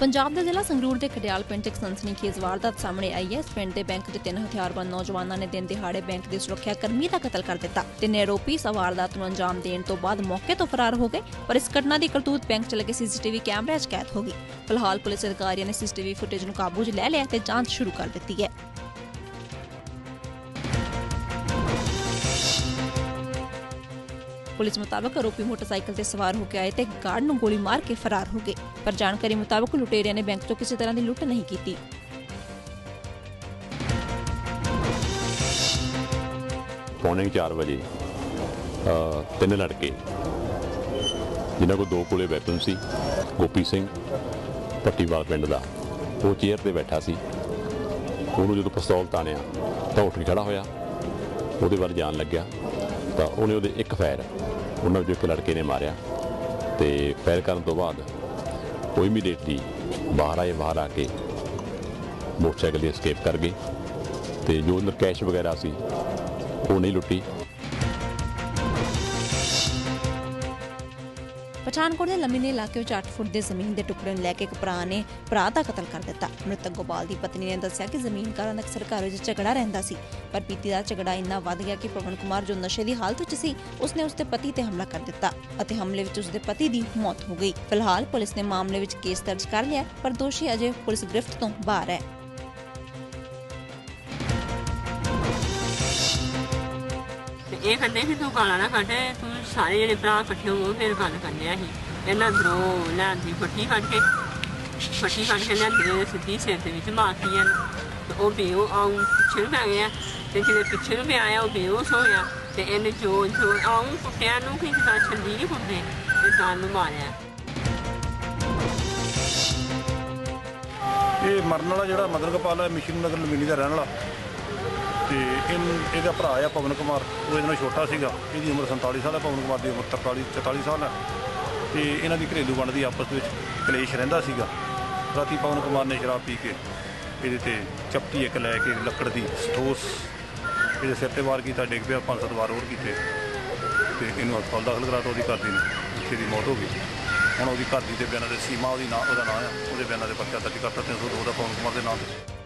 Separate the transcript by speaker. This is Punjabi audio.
Speaker 1: ਪੰਜਾਬ ਦੇ ਜ਼ਿਲ੍ਹਾ ਸੰਗਰੂਰ ਦੇ ਖਡਿਆਲ ਪਿੰਡ 'ਚ ਇੱਕ ਸਨਸਨੀਖੇਜ਼ ਵਾਰਦਾਤ ਸਾਹਮਣੇ ਆਈ ਹੈ। ਇਸ ਪਿੰਡ ਦੇ ਬੈਂਕ ਦੇ ਤਿੰਨ ਹਥਿਆਰਬੰਦ ਨੌਜਵਾਨਾਂ ਨੇ ਦਿਨ ਦਿਹਾੜੇ ਬੈਂਕ ਦੇ ਸੁਰੱਖਿਆ ਕਰਮੀ ਦਾ ਕਤਲ ਕਰ ਦਿੱਤਾ। ਤਿੰਨੇ ਆਰੋਪੀ ਇਸ ਵਾਰਦਾਤ ਨੂੰ ਅੰਜਾਮ ਦੇਣ ਤੋਂ ਬਾਅਦ ਮੌਕੇ ਤੋਂ ਫਰਾਰ ਹੋ ਗਏ ਪਰ ਇਸ ਘਟਨਾ ਦੀ ਕਰਤੂਤ ਬੈਂਕ 'ਚ ਲੱਗੇ ਸੀਸੀਟੀਵੀ ਕੈਮਰਿਆਂ 'ਚ ਕੈਦ ਹੋ ਗਈ। ਫਿਲਹਾਲ ਪੁਲਿਸ ਅਧਿਕਾਰੀਆਂ ਨੇ ਸੀਸੀਟੀਵੀ ਫੁਟੇਜ ਨੂੰ ਕਾਬੂ 'ਚ ਲੈ ਲਿਆ ਤੇ ਜਾਂਚ ਸ਼ੁਰੂ ਕਰ ਦਿੱਤੀ ਹੈ। ਪੁਲਿਸ ਮੁਤਾਬਕ ਆਰੋਪੀ ਮੋਟਰਸਾਈਕਲ ਤੇ ਸਵਾਰ ਹੋ ਕੇ ਆਏ ਤੇ ਗਾਰਡ ਨੂੰ ਗੋਲੀ ਮਾਰ ਕੇ ਫਰਾਰ ਹੋ ਗਏ। ਪਰ ਜਾਣਕਾਰੀ ਮੁਤਾਬਕ ਲੁਟੇਰਿਆਂ ਨੇ ਬੈਂਕ ਤੋਂ ਕਿਸੇ ਤਰ੍ਹਾਂ ਦੀ ਲੁੱਟ ਨਹੀਂ ਕੀਤੀ।
Speaker 2: ਪੌਣੇ 4 ਵਜੇ। ਤਿੰਨ ਲੜਕੇ, ਜਿਨ੍ਹਾਂ ਕੋਲ ਦੋ ਕੋਲੇ ਵੈਪਨ ਸੀ, ਗੋਪੀ ਸਿੰਘ ਪੱਟੀਵਾਲ ਪਿੰਡ ਦਾ, ਉਹ ਚੇਅਰ ਤੇ ਬੈਠਾ ਸੀ। ਉਹਨੂੰ ਜਦੋਂ ਪਿਸਤੌਲ ਤਾਣਿਆ, ਤਾਂ ਉੱਠ ਕੇ ਖੜਾ ਹੋਇਆ। ਉਹਦੇ ਵੱਲ ਜਾਣ ਲੱਗਿਆ, ਤਾਂ ਉਹਨੇ ਉਹਦੇ ਇੱਕ ਫਾਇਰ ਉਹਨਾਂ ਵਿੱਚੋਂ ਇੱਕ ਲੜਕੇ ਨੇ ਮਾਰਿਆ ਤੇ ਫਾਇਰ ਕਰਨ ਤੋਂ ਬਾਅਦ ਉਹ ਇਮੀਡੀਏਟਲੀ ਬਾਹਰ ਆਏ, ਬਾਹਰ ਆ ਕੇ ਮੋਟਰਸਾਈਕਲ ਦੀ ਸਕੇਪ ਕਰ ਗਏ ਤੇ ਜੋ ਅੰਦਰ ਕੈਸ਼ ਵਗੈਰਾ ਸੀ, ਉਹ ਨਹੀਂ ਲੁੱਟੀ।
Speaker 1: ਪਠਾਨਕੋਟ ਦੇ ਲੰਮੀਨੇ ਇਲਾਕੇ ਵਿੱਚ 8 ਫੁੱਟ ਦੇ ਜ਼ਮੀਨ ਦੇ ਟੁਕੜੇ ਨੂੰ ਲੈ ਕੇ ਇੱਕ ਭਰਾ ਨੇ, ਭਰਾ ਦਾ ਕਤਲ ਕਰ ਦਿੱਤਾ। ਮ੍ਰਿਤਕ ਗੋਪਾਲ ਦੀ ਪਤਨੀ ਨੇ ਦੱਸਿਆ ਕਿ ਜ਼ਮੀਨ ਕਾਰਨ ਅਕਸਰ ਘਰ ਵਿੱਚ ਝਗੜਾ ਰਹਿੰਦਾ ਸੀ, ਪਰ ਪੀਤੀ ਦਾ ਝਗੜਾ ਇੰਨਾ ਵੱਧ ਗਿਆ ਕਿ ਪਵਨ ਕੁਮਾਰ ਜੋ ਨਸ਼ੇ ਦੀ ਹਾਲਤ ਵਿੱਚ ਸੀ, ਉਸਨੇ ਉਸਦੇ ਪਤੀ ਤੇ ਹਮਲਾ ਕਰ ਦਿੱਤਾ ਅਤੇ ਹਮਲੇ ਵਿੱਚ ਉਸਦੇ ਪਤੀ ਦੀ ਮੌਤ ਹੋ ਗਈ। ਫਿਲਹਾਲ ਪੁਲਿਸ ਨੇ ਮਾਮਲੇ ਵਿੱਚ ਕੇਸ ਦਰਜ ਕਰ ਲਿਆ, ਪਰ ਦੋਸ਼ੀ ਅਜੇ ਪੁਲਿਸ ਗ੍ਰਿਫਤ ਤੋਂ ਬਾਹਰ ਹੈ।
Speaker 3: ਇਹ ਕਹਿੰਦੇ ਵੀ ਤੂੰ ਗਾਲਾਂ ਨਾ ਕੱਢ, ਤੂੰ ਸਾਰੇ ਜਿਹੜੇ ਭਰਾ ਇਕੱਠੇ ਹੋ ਫਿਰ ਗੱਲ ਕਰਨਿਆ ਸੀ। ਇਹਨਾਂ ਦਰੋਂ ਲੈਂਦੀ ਫੱਟੀ ਕੱਢ ਕੇ ਫੱਟੀ ਕੱਢ ਕੇ ਲੈਂਦੀ ਨੇ ਸਿੱਧੀ ਸਿਰ ਦੇ ਵਿੱਚ ਮਾਰਤੀ ਤੇ ਉਹ ਬੇਓ ਆਉਂ ਪਿੱਛੇ ਨੂੰ ਪੈ ਗਿਆ। ਤੇ ਜਿਹੜੇ ਪਿੱਛੇ ਨੂੰ ਪਿਆ ਆ, ਉਹ ਬੇਹੋਸ਼ ਹੋ ਗਿਆ ਤੇ ਇਹਨੇ ਜੋ ਜੋ ਆਉਂ ਕੁੱਟਿਆ ਨੂੰ ਕਿ ਜਿੱਦਾਂ ਛੱਲੀ ਨਹੀਂ ਕੁੱਟਦੇ, ਤੇ ਗਾਲ ਨੂੰ ਮਾਰਿਆ।
Speaker 4: ਇਹ ਮਰਨ ਵਾਲਾ ਜਿਹੜਾ ਮਦਨ ਗੋਪਾਲ ਹੈ ਮਿਸ਼ਨ ਨਗਰ ਲਮੀਨੀ ਦਾ ਰਹਿਣ ਵਾਲਾ। ਤੇ ਇਹ ਇਹਦਾ ਭਰਾ ਆ ਪਵਨ ਕੁਮਾਰ, ਉਹ ਇਹਦੇ ਨਾਲ ਛੋਟਾ ਸੀਗਾ, ਇਹਦੀ ਉਮਰ 47 ਸਾਲ ਹੈ, ਪਵਨ ਕੁਮਾਰ ਦੀ ਉਮਰ 43 44 ਸਾਲ ਹੈ। ਤੇ ਇਹਨਾਂ ਦੀ ਘਰੇਲੂ ਬਣਦੀ ਆਪਸ ਵਿੱਚ ਕਲੇਸ਼ ਰਹਿੰਦਾ ਸੀਗਾ। ਰਾਤੀ ਪਵਨ ਕੁਮਾਰ ਨੇ ਸ਼ਰਾਬ ਪੀ ਕੇ ਇਹਦੇ ਤੇ ਚਪਟੀ ਇੱਕ ਲੈ ਕੇ ਲੱਕੜ ਦੀ ਸਠੋਸ ਇਹਦੇ ਸਿਰ ਤੇ ਵਾਰ ਕੀਤਾ, ਡਿੱਗ ਪਿਆ, ਪੰਜ ਸੱਤ ਵਾਰ ਹੋਰ ਕੀਤੇ। ਤੇ ਇਹਨੂੰ ਹਸਪਤਾਲ ਦਾਖਲ ਕਰਾਤਾ, ਉਹਦੀ ਘਰ ਦੀ ਨੇ ਦੀ ਮੌਤ ਹੋ ਗਈ। ਹੁਣ ਉਹਦੀ ਘਰ ਦੀ ਦੇ ਬਿਆਨਾਂ ਦੇ ਸੀਮਾ, ਉਹਦੀ ਨਾਂ, ਉਹਦਾ ਨਾਂ ਆ, ਉਹਦੇ ਬਿਆਨਾਂ ਦੇ ਪਰਚਾ ਦਰਜ ਕਰਤਾ 302 ਦਾ ਪਵਨ ਕੁਮਾਰ ਦੇ ਨਾਮ ਤੇ।